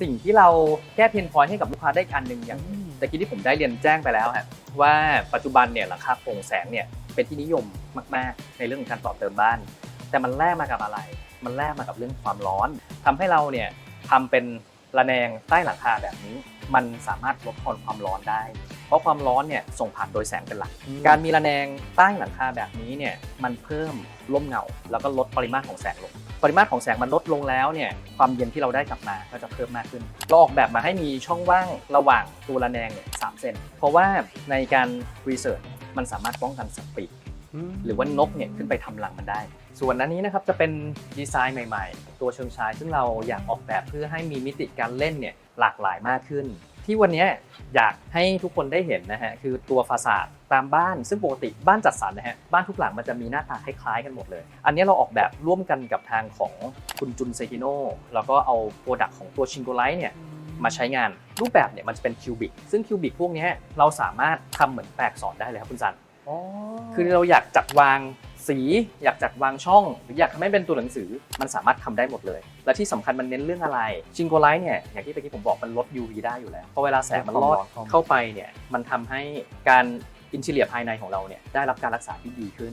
สิ่งที่เราแก้เพนพอยให้กับลูกค้าได้อีกอันหนึ่งอย่างแต่กี้ที่ผมได้เรียนแจ้งไปแล้วฮะว่าปัจจุบันเนี่ยราคาโปร่งแสงเนี่ยเป็นที่นิยมมาก ๆ ในเรื่องของการต่อเติมบ้าน แต่มันแลกมากับอะไร มันแลกมากับเรื่องความร้อนทำให้เราเนี่ยทำเป็นระแนงใต้หลังคาแบบนี้ มันสามารถลดทอนความร้อนได้ เพราะความร้อนเนี่ยส่งผ่านโดยแสงเป็นหลัก การมีระแนงใต้หลังคาแบบนี้เนี่ยมันเพิ่มร่มเงา แล้วก็ลดปริมาตรของแสงลง ปริมาตรของแสงมันลดลงแล้วเนี่ยความเย็นที่เราได้กลับมาก็จะเพิ่มมากขึ้น เราออกแบบมาให้มีช่องว่างระหว่างตัวระแนงเนี่ยสามเซนเพราะว่าในการรีเสิร์ชมันสามารถป้องกันสัตว์ปีกหรือว่านกเนี่ยขึ้นไปทำรังมันได้ ส่วนอันนี้นะครับจะเป็นดีไซน์ใหม่ ๆ ตัวเชิงชาย ซึ่งเราอยากออกแบบเพื่อให้มีมิติการเล่นเนี่ยหลากหลายมากขึ้น ที่วันนี้อยากให้ทุกคนได้เห็นนะฮะคือตัวฟาสาดตามบ้าน ซึ่งปกติบ้านจัดสรรนะฮะบ้านทุกหลังมันจะมีหน้าตาคล้ายๆกันหมดเลย อันนี้เราออกแบบร่วมกันกับทางของคุณจุนเซฮิโนแล้วก็เอาโปรดักต์ของตัวชิงโกไลท์เนี่ยมาใช้งานรูปแบบเนี่ยมันจะเป็นคิวบิกซึ่งคิวบิกพวกเนี้ยเราสามารถทำเหมือนแปลกสอนได้เลยครับคุณซันคือเราอยากจัดวาง สีอยากจัดวางช่อง หรืออยากทำให้เป็นตัวหนังสือมันสามารถทำได้หมดเลย และที่สำคัญมันเน้นเรื่องอะไรชิงโกไลท์เนี่ยอย่างที่เมื่อกี้ผมบอกมันลด UV ได้อยู่แล้วพอเวลาแสงมันลอดลดความร้อนเข้ามาเข้าไปเนี่ยมันทำให้การอินเทเลียภายในของเราเนี่ยได้รับการรักษาที่ดีขึ้น